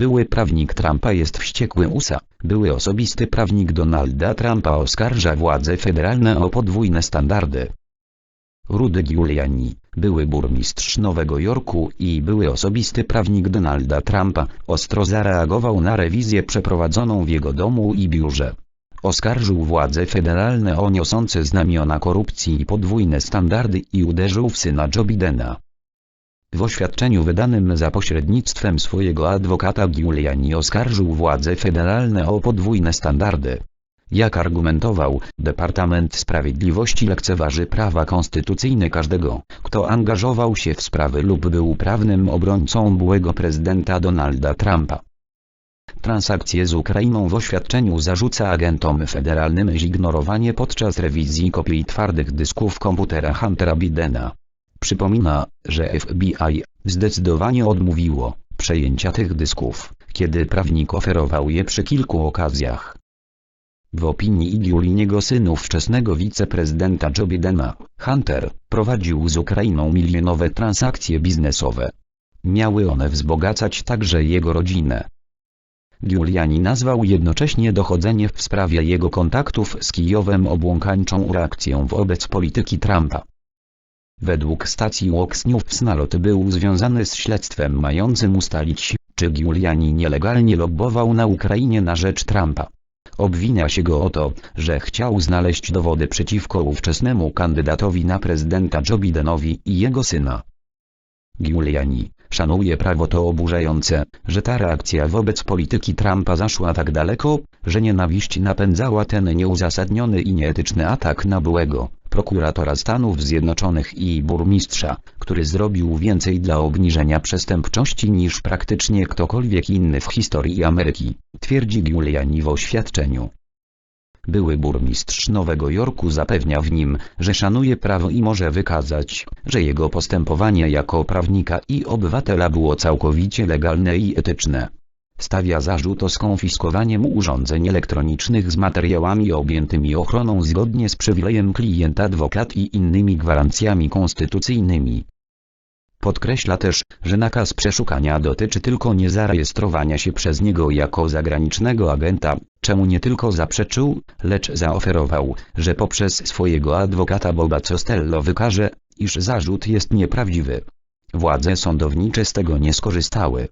Były prawnik Trumpa jest wściekły USA. Były osobisty prawnik Donalda Trumpa oskarża władze federalne o podwójne standardy. Rudy Giuliani, były burmistrz Nowego Jorku i były osobisty prawnik Donalda Trumpa, ostro zareagował na rewizję przeprowadzoną w jego domu i biurze. Oskarżył władze federalne o niosące znamiona korupcji i podwójne standardy i uderzył w syna Joe Bidena. W oświadczeniu wydanym za pośrednictwem swojego adwokata Giuliani oskarżył władze federalne o podwójne standardy. Jak argumentował, Departament Sprawiedliwości lekceważy prawa konstytucyjne każdego, kto angażował się w sprawy lub był prawnym obrońcą byłego prezydenta Donalda Trumpa. Transakcje z Ukrainą w oświadczeniu zarzuca agentom federalnym zignorowanie podczas rewizji kopii twardych dysków komputera Huntera Bidena. Przypomina, że FBI zdecydowanie odmówiło przejęcia tych dysków, kiedy prawnik oferował je przy kilku okazjach. W opinii Giuliniego synu wczesnego wiceprezydenta Joe Bidena, Hunter prowadził z Ukrainą milionowe transakcje biznesowe. Miały one wzbogacać także jego rodzinę. Giuliani nazwał jednocześnie dochodzenie w sprawie jego kontaktów z Kijowem obłąkańczą reakcją wobec polityki Trumpa. Według stacji News nalot był związany z śledztwem mającym ustalić, czy Giuliani nielegalnie lobbował na Ukrainie na rzecz Trumpa. Obwinia się go o to, że chciał znaleźć dowody przeciwko ówczesnemu kandydatowi na prezydenta Joe Bidenowi i jego syna. Giuliani, szanuje prawo to oburzające, że ta reakcja wobec polityki Trumpa zaszła tak daleko, że nienawiść napędzała ten nieuzasadniony i nieetyczny atak na byłego prokuratora Stanów Zjednoczonych i burmistrza, który zrobił więcej dla obniżenia przestępczości niż praktycznie ktokolwiek inny w historii Ameryki, twierdzi Giuliani w oświadczeniu. Były burmistrz Nowego Jorku zapewnia w nim, że szanuje prawo i może wykazać, że jego postępowanie jako prawnika i obywatela było całkowicie legalne i etyczne. Stawia zarzut o skonfiskowanie mu urządzeń elektronicznych z materiałami objętymi ochroną zgodnie z przywilejem klient adwokat i innymi gwarancjami konstytucyjnymi. Podkreśla też, że nakaz przeszukania dotyczy tylko niezarejestrowania się przez niego jako zagranicznego agenta, czemu nie tylko zaprzeczył, lecz zaoferował, że poprzez swojego adwokata Boba Costello wykaże, iż zarzut jest nieprawdziwy. Władze sądownicze z tego nie skorzystały.